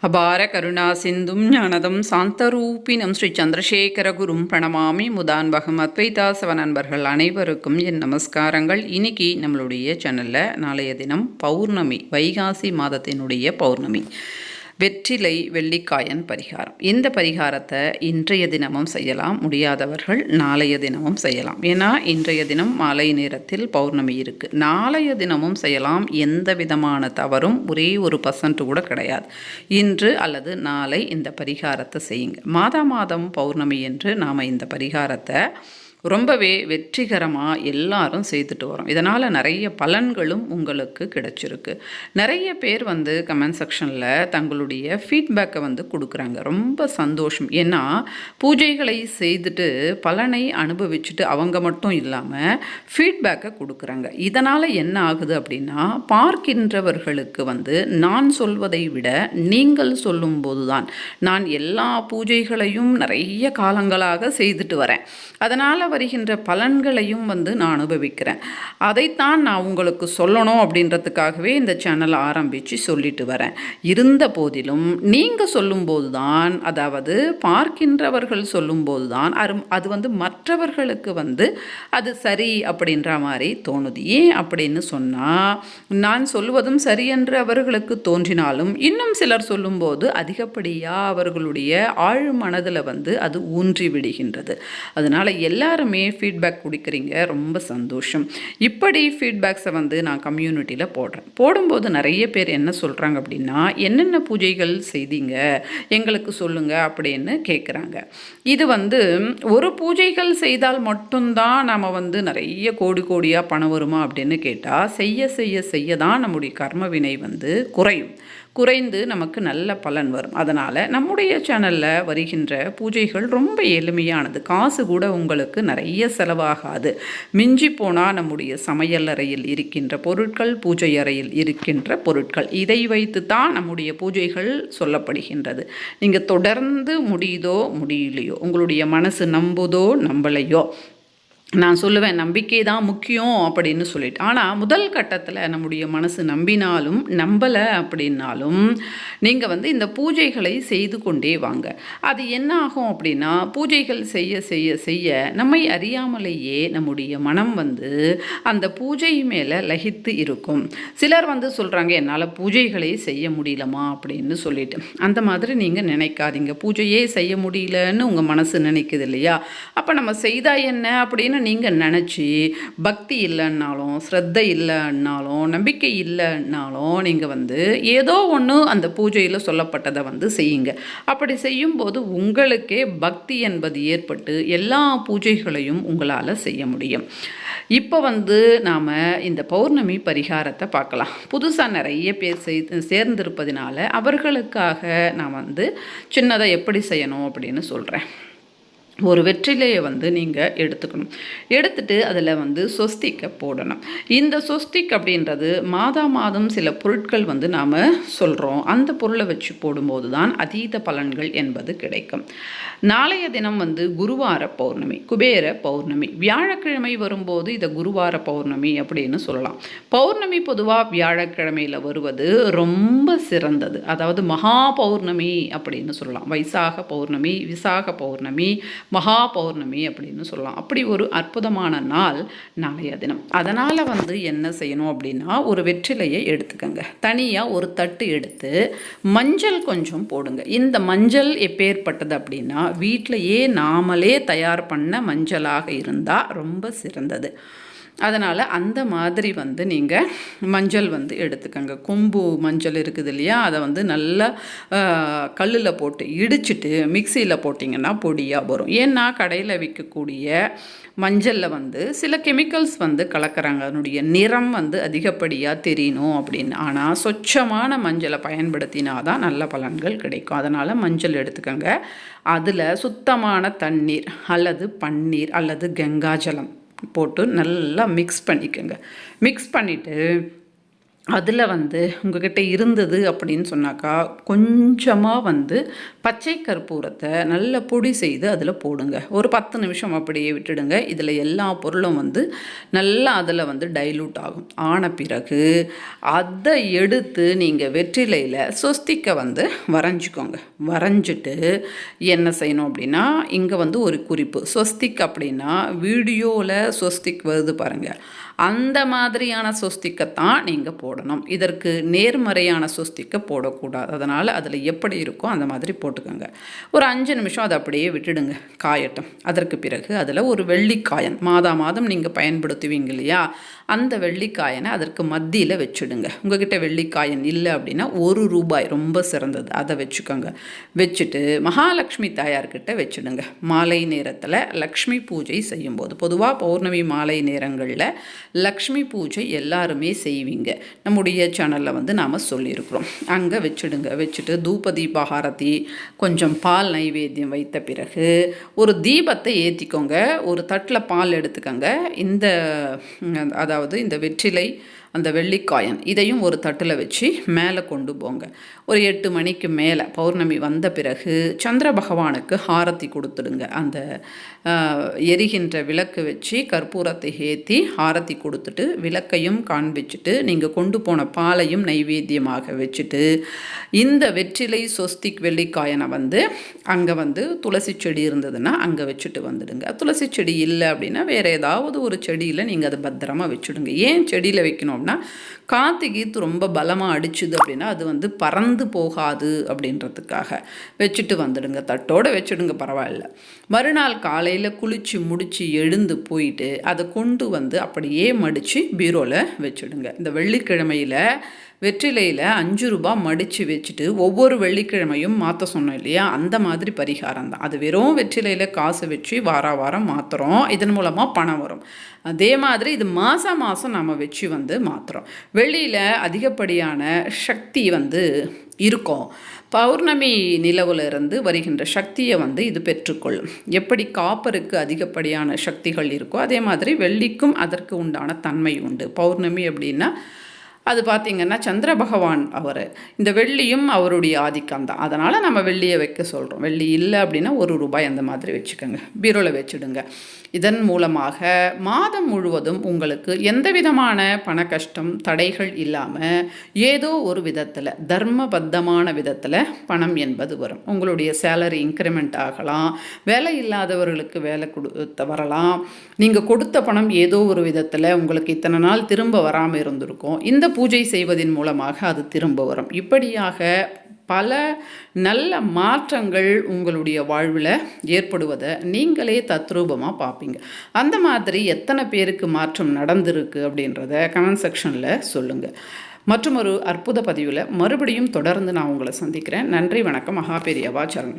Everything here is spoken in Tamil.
அபார கருணா சிந்தும் ஞானதம் சாந்தரூபினம் ஸ்ரீ சந்திரசேகர குரும் பிரணமாமி முதான்பகம் அத்வைதாசவ நண்பர்கள் அனைவருக்கும் என் நமஸ்காரங்கள். இன்னைக்கு நம்மளுடைய சேனலில் நாளைய தினம் பௌர்ணமி வைகாசி மாதத்தினுடைய பௌர்ணமி. வெற்றிலை வெள்ளிக்காயன் பரிகாரம். இந்த பரிகாரத்தை இன்றைய தினமும் செய்யலாம். முடியாதவர்கள் நாளைய தினமும் செய்யலாம். ஏன்னா இன்றைய தினம் மாலை நேரத்தில் பௌர்ணமி இருக்குது நாளைய தினமும் செய்யலாம். எந்த விதமான தவறும் ஒரே ஒரு பர்சன்ட் கூட கிடையாது. இன்று அல்லது நாளை இந்த பரிகாரத்தை செய்யுங்க. மாதா மாதம் பௌர்ணமி என்று நாம் இந்த பரிகாரத்தை ரொம்பவே வெற்றிகரமாக எல்லாரும் செய்துட்டு வரோம். இதனால் நிறைய பலன்களும் உங்களுக்கு கிடைச்சிருக்கு. நிறைய பேர் வந்து கமெண்ட் செக்ஷனில் தங்களுடைய ஃபீட்பேக்கை வந்து கொடுக்குறாங்க. ரொம்ப சந்தோஷம். ஏன்னா பூஜைகளை செய்துட்டு பலனை அனுபவிச்சுட்டு அவங்க மட்டும் இல்லாமல் ஃபீட்பேக்கை கொடுக்குறாங்க. இதனால் என்ன ஆகுது அப்படின்னா பார்க்கின்றவர்களுக்கு வந்து நான் சொல்வதை விட நீங்கள் சொல்லும்போது தான் நான் எல்லா பூஜைகளையும் நிறைய காலங்களாக செய்துட்டு வரேன். அதனால் வருகின்ற பலன்களையும் வந்து நான் அனுபவிக்கிறேன். அதைத்தான் நான் உங்களுக்கு சொல்லணும் அப்படின்றதுக்காகவே இந்த சேனலை ஆரம்பித்து சொல்லிட்டு வரேன். இருந்த போதிலும் நீங்கள் சொல்லும்போது தான் அதாவது பார்க்கின்றவர்கள் சொல்லும்போது தான் அரு அது வந்து மற்றவர்களுக்கு வந்து அது சரி அப்படின்ற மாதிரி தோணுது. ஏன் அப்படின்னு சொன்னால் நான் சொல்வதும் சரி என்று அவர்களுக்கு தோன்றினாலும் இன்னும் சிலர் சொல்லும்போது அதிகப்படியாக அவர்களுடைய ஆழ் மனதில் வந்து அது ஊன்றி விடுகின்றது. அதனால் எல்லா எல்லாருமே ஃபீட்பேக் கொடுக்குறீங்க. ரொம்ப சந்தோஷம். இப்படி ஃபீட்பேக்ஸை வந்து நான் கம்யூனிட்டியில் போடுறேன். போடும்போது நிறைய பேர் என்ன சொல்கிறாங்க அப்படின்னா என்னென்ன பூஜைகள் செய்தீங்க? எங்களுக்கு சொல்லுங்கள் அப்படின்னு கேட்குறாங்க இது வந்து ஒரு பூஜைகள் செய்தால் மட்டும்தான் நம்ம வந்து நிறைய கோடி கோடியாக பணம் வருமா அப்படின்னு கேட்டால் செய்ய செய்ய செய்ய தான் நம்முடைய கர்ம வினை வந்து குறையும். குறைந்து நமக்கு நல்ல பலன் வரும். அதனால் நம்முடைய சேனலில் வருகின்ற பூஜைகள் ரொம்ப எளிமையானது. காசு கூட உங்களுக்கு நிறைய செலவாகாது. மிஞ்சி போனால் நம்முடைய சமையல் அறையில் இருக்கின்ற பொருட்கள் பூஜை அறையில் இருக்கின்ற பொருட்கள். இதை வைத்து தான் நம்முடைய பூஜைகள் சொல்லப்படுகின்றது. நீங்கள் தொடர்ந்து முடியுதோ முடியலையோ உங்களுடைய மனசு நம்புதோ நம்பலையோ நான் சொல்லுவேன் நம்பிக்கை தான் முக்கியம் அப்படின்னு சொல்லிட்டு. ஆனால் முதல் கட்டத்தில் நம்முடைய மனசு நம்பினாலும் நம்பலை அப்படின்னாலும் நீங்கள் வந்து இந்த பூஜைகளை செய்து கொண்டே வாங்க. அது என்ன ஆகும் அப்படின்னா பூஜைகள் செய்ய செய்ய செய்ய நம்மை அறியாமலேயே நம்முடைய மனம் வந்து அந்த பூஜை மேலே லகித்து இருக்கும். சிலர் வந்து சொல்கிறாங்க என்னால் பூஜைகளை செய்ய முடியலமா? அப்படின்னு சொல்லிட்டு. அந்த மாதிரி நீங்கள் நினைக்காதீங்க. பூஜையே செய்ய முடியலன்னு உங்கள் மனசு நினைக்குது இல்லையா? அப்போ நம்ம செய்தால் என்ன அப்படின்னு நீங்கள் நினச்சி பக்தி இல்லைன்னாலும் ஸ்ரத்தை இல்லைன்னாலும் நம்பிக்கை இல்லைன்னாலும் நீங்கள் வந்து ஏதோ ஒன்று அந்த பூஜையில் சொல்லப்பட்டதை வந்து செய்யுங்க. அப்படி செய்யும்போது உங்களுக்கே பக்தி என்பது ஏற்பட்டு எல்லா பூஜைகளையும் உங்களால் செய்ய முடியும். இப்போ வந்து நாம் இந்த பௌர்ணமி பரிகாரத்தை பார்க்கலாம். புதுசாக நிறைய பேர் செய் சேர்ந்திருப்பதினால அவர்களுக்காக நான் வந்து சின்னதாக எப்படி செய்யணும் அப்படின்னு சொல்கிறேன் ஒரு வெற்றிலையை வந்து நீங்கள் எடுத்துக்கணும். எடுத்துட்டு அதில் வந்து சொஸ்திக்கை போடணும். இந்த சொஸ்திக் அப்படின்றது மாதா மாதம் சில பொருட்கள் வந்து நாம் சொல்கிறோம் அந்த பொருளை வச்சு போடும்போது தான் அதீத பலன்கள் என்பது கிடைக்கும். நாளைய தினம் வந்து குருவார பௌர்ணமி குபேர பௌர்ணமி. வியாழக்கிழமை வரும்போது இதை குருவார பௌர்ணமி அப்படின்னு சொல்லலாம். பௌர்ணமி பொதுவாக வியாழக்கிழமையில் வருவது ரொம்ப சிறந்தது. அதாவது மகா பௌர்ணமி அப்படின்னு சொல்லலாம். வைசாக பௌர்ணமி விசாக பௌர்ணமி மகா பௌர்ணமி அப்படின்னு சொல்லலாம். அப்படி ஒரு அற்புதமான நாள் நாளைய தினம். அதனால் வந்து என்ன செய்யணும் அப்படின்னா ஒரு வெற்றிலையை எடுத்துக்கோங்க. தனியாக ஒரு தட்டு எடுத்து மஞ்சள் கொஞ்சம் போடுங்க. இந்த மஞ்சள் எப்பேற்பட்டது அப்படின்னா வீட்டிலையே நாமளே தயார் பண்ண மஞ்சளாக இருந்தால் ரொம்ப சிறந்தது. அதனால் அந்த மாதிரி வந்து நீங்கள் மஞ்சள் வந்து எடுத்துக்கோங்க. கொம்பு மஞ்சள் இருக்குது இல்லையா? அதை வந்து நல்லா கல்லில் போட்டு இடிச்சிட்டு மிக்சியில் போட்டிங்கன்னா பொடியாக வரும். ஏன்னா கடையில் விற்கக்கூடிய மஞ்சளில் வந்து சில கெமிக்கல்ஸ் வந்து கலக்கிறாங்க. அதனுடைய நிறம் வந்து அதிகப்படியாக தெரியணும் அப்படின்னு. ஆனால் சொச்சமான மஞ்சளை பயன்படுத்தினா தான் நல்ல பலன்கள் கிடைக்கும். அதனால் மஞ்சள் எடுத்துக்கோங்க. அதில் சுத்தமான தண்ணீர் அல்லது பன்னீர் அல்லது கங்காஜலம் போட்டு நல்லா மிக்ஸ் பண்ணிக்கோங்க. மிக்ஸ் பண்ணிவிட்டு அதில் வந்து உங்ககிட்ட இருந்தது அப்படின்னு சொன்னாக்கா கொஞ்சமாக வந்து பச்சை கற்பூரத்தை நல்ல பொடி செய்து அதில் போடுங்க. ஒரு பத்து நிமிஷம் அப்படியே விட்டுடுங்க. இதில் எல்லா பொருளும் வந்து நல்லா அதில் வந்து டைலூட் ஆகும். ஆன பிறகு அதை எடுத்து நீங்கள் வெற்றிலையில் சொஸ்திக்க வந்து வரைஞ்சிக்கோங்க. வரைஞ்சிட்டு என்ன செய்யணும் அப்படின்னா இங்கே வந்து ஒரு குறிப்பு. சொஸ்திக் அப்படின்னா வீடியோவில் சொஸ்திக் வருது பாருங்கள் அந்த மாதிரியான சொஸ்திக்கத்தான் நீங்கள் போடணும். இதற்கு நேர்மறையான சுஸ்திக்க போடக்கூடாது அதனால் அதில் எப்படி இருக்கோ அந்த மாதிரி போட்டுக்கோங்க. ஒரு அஞ்சு நிமிஷம் அதை அப்படியே விட்டுடுங்க காயட்டும். அதற்கு பிறகு அதில் ஒரு வெள்ளிக்காயன் மாதா மாதம் நீங்கள் பயன்படுத்துவீங்க இல்லையா? அந்த வெள்ளிக்காயனை அதற்கு மத்தியில் வச்சுடுங்க. உங்ககிட்ட வெள்ளிக்காயன் இல்லை அப்படின்னா ஒரு ரூபாய் ரொம்ப சிறந்தது. அதை வச்சுக்கோங்க. வச்சுட்டு மகாலட்சுமி தாயார்கிட்ட வச்சுடுங்க. மாலை நேரத்தில் லக்ஷ்மி பூஜை செய்யும்போது பொதுவாக பௌர்ணமி மாலை நேரங்களில் லக்ஷ்மி பூஜை எல்லாருமே செய்வீங்க. நம்முடைய சேனலில் வந்து நாம் சொல்லியிருக்கிறோம். அங்கே வச்சுடுங்க. வச்சுட்டு தூப தீபாகாரத்தி கொஞ்சம் பால் நைவேத்தியம் வைத்த பிறகு ஒரு தீபத்தை ஏற்றிக்கோங்க ஒரு தட்டில் பால் எடுத்துக்கோங்க. இந்த அதாவது இந்த வெற்றிலை அந்த வெள்ளிக்காயன். இதையும் ஒரு தட்டில் வச்சு மேலே கொண்டு போங்க. ஒரு எட்டு மணிக்கு மேலே பௌர்ணமி வந்த பிறகு சந்திர பகவானுக்கு ஹாரத்தி கொடுத்துடுங்க. அந்த எரிகின்ற விளக்கு வச்சு கற்பூரத்தை ஏற்றி ஹாரத்தி கொடுத்துட்டு விளக்கையும் காண்பிச்சுட்டு நீங்கள் கொண்டு போன பாலையும் நைவேத்தியமாக வச்சுட்டு இந்த வெற்றிலை சொஸ்திக் வெள்ளிக்காயனை வந்து அங்கே வந்து துளசி செடி இருந்ததுன்னா அங்கே வச்சுட்டு வந்துடுங்க. துளசி செடி இல்லை அப்படின்னா வேறு ஏதாவது ஒரு செடியில் நீங்கள் அதை பத்திரமா வச்சுடுங்க. ஏன் செடியில் வைக்கணும் அப்படின்னா காற்று கீத்து ரொம்ப பலமாக அடிச்சுது அப்படின்னா அது வந்து பறந்து போகாது அப்படின்றதுக்காக வச்சுட்டு வந்துடுங்க. தட்டோடு வச்சுடுங்க பரவாயில்ல. மறுநாள் காலையில் குளித்து முடித்து எழுந்து போயிட்டு அதை கொண்டு வந்து அப்படியே மடித்து பீரோவில் வச்சுடுங்க. இந்த வெள்ளிக்கிழமையில் வெற்றிலையில் அஞ்சு ரூபா மடித்து வச்சுட்டு ஒவ்வொரு வெள்ளிக்கிழமையும் மாற்ற சொன்னோம் இல்லையா? அந்த மாதிரி பரிகாரம் தான். அது வெறும் வெற்றிலையில் காசு வச்சு வார வாரம் மாற்றுறோம் இதன் மூலமாக பணம் வரும். அதே மாதிரி இது மாதம் மாதம் நம்ம வச்சு வந்து மாற்றுறோம் வெள்ளியில் அதிகப்படியான சக்தி வந்து இருக்கும். பௌர்ணமி நிலவுலேருந்து வருகின்ற சக்தியை வந்து இது பெற்றுக்கொள்ளும். எப்படி காப்பருக்கு அதிகப்படியான சக்திகள் இருக்கோ அதே மாதிரி வெள்ளிக்கும் அதற்கு உண்டான தன்மை உண்டு. பௌர்ணமி அப்படின்னா அது பார்த்திங்கன்னா சந்திர பகவான் அவர். இந்த வெள்ளியும் அவருடைய ஆதிக்கம் தான். அதனால் நம்ம வெள்ளியை வைக்க சொல்கிறோம் வெள்ளி இல்லை அப்படின்னா ஒரு ரூபாய் அந்த மாதிரி வச்சுக்கோங்க. பீரோவில் வச்சுடுங்க. இதன் மூலமாக மாதம் முழுவதும் உங்களுக்கு எந்த விதமான பண கஷ்டம் தடைகள் இல்லாமல் ஏதோ ஒரு விதத்தில் தர்மபத்தமான விதத்தில் பணம் என்பது வரும். உங்களுடைய சேலரி இன்க்ரிமெண்ட் ஆகலாம். வேலை இல்லாதவர்களுக்கு வேலை கொடுத்த வரலாம். நீங்கள் கொடுத்த பணம் ஏதோ ஒரு விதத்தில் உங்களுக்கு இத்தனை நாள் திரும்ப வராமல் இருந்திருக்கும். இந்த பூஜை செய்வதன் மூலமாக அது திரும்ப வரும். இப்படியாக பல நல்ல மாற்றங்கள் உங்களுடைய வாழ்வில் ஏற்படுவதை நீங்களே தத்ரூபமாக பார்ப்பீங்க அந்த மாதிரி எத்தனை பேருக்கு மாற்றம் நடந்திருக்கு அப்படின்றத கமெண்ட் செக்ஷனில் சொல்லுங்கள் மற்றும் ஒரு அற்புத பதிவில் மறுபடியும் தொடர்ந்து நான் உங்களை சந்திக்கிறேன். நன்றி வணக்கம். மகாபெரியவா சரண்